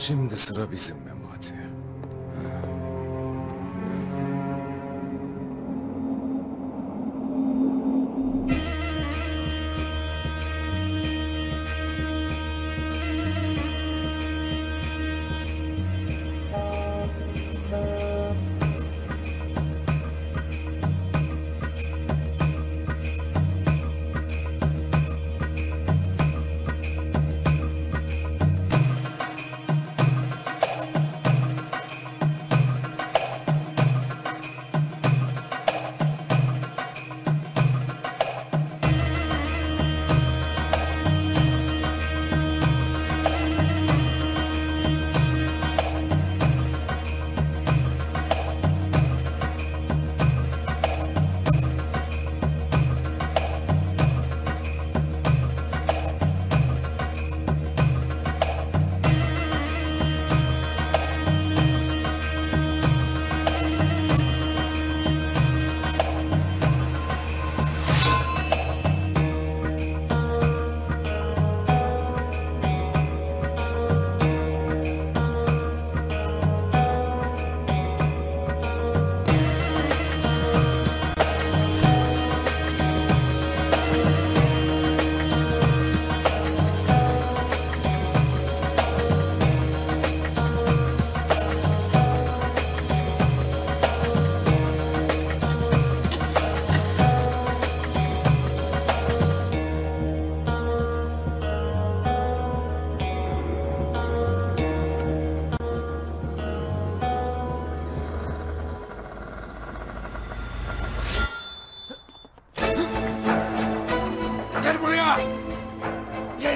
Şimdi sıra bizim Memati.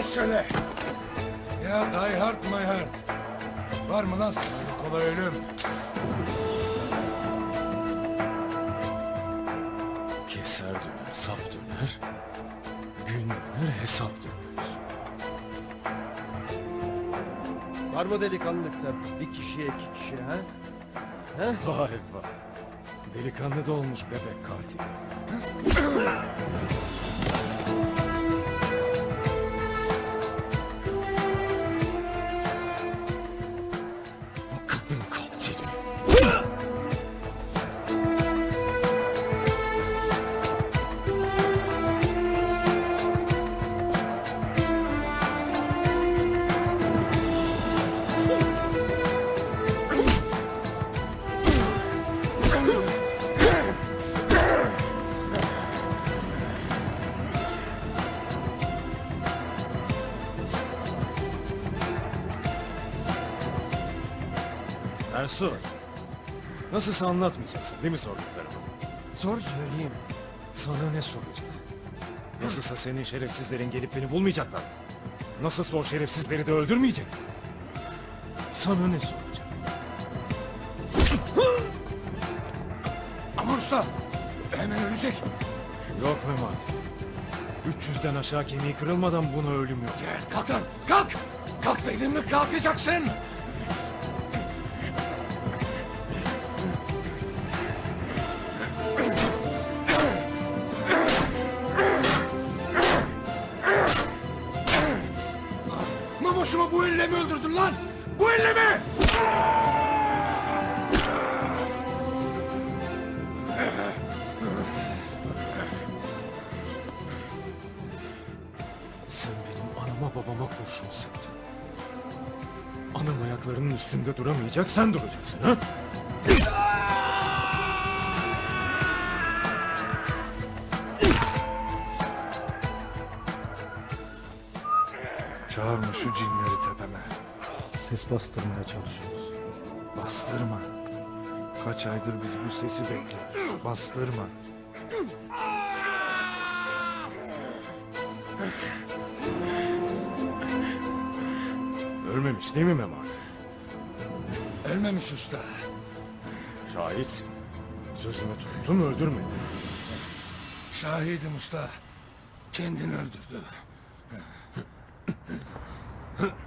Geç şöyle! Ya die hard my heart. Var mı lan sana kolay ölüm? Keser döner, sap döner. Gün döner, hesap döner. Var mı delikanlılıkta bir kişiye iki kişi ha? Vay vay. Delikanlı da olmuş bebek katil. Ersoy. Nasılsa anlatmayacaksın değil mi sorduklarımı? Sor söyleyeyim. Sana ne soracağım? Nasılsa senin şerefsizlerin gelip beni bulmayacaklar. Nasılsa o şerefsizleri de öldürmeyecek. Sana ne soracağım? Aman usta! Hemen ölecek. Yok Memati. 300'den aşağı kemiği kırılmadan buna ölüm yok. Gel kalk lan! Kalk! Kalk dedim mi kalkacaksın! Mamoşumu bu elle mi öldürdün lan? Bu elle mi? Sen benim anama babama kurşun sıktın. Anam ayaklarının üstünde duramayacak sen duracaksın ha? Çağırma şu cinleri tepeme. Ses bastırmaya çalışıyoruz. Bastırma. Kaç aydır biz bu sesi bekliyoruz. Bastırma. Ölmemiş değil mi Memati? Ölmemiş usta. Şahitsin. Sözümü tuttum öldürmedi. Şahidim usta. Kendini öldürdü. Huh.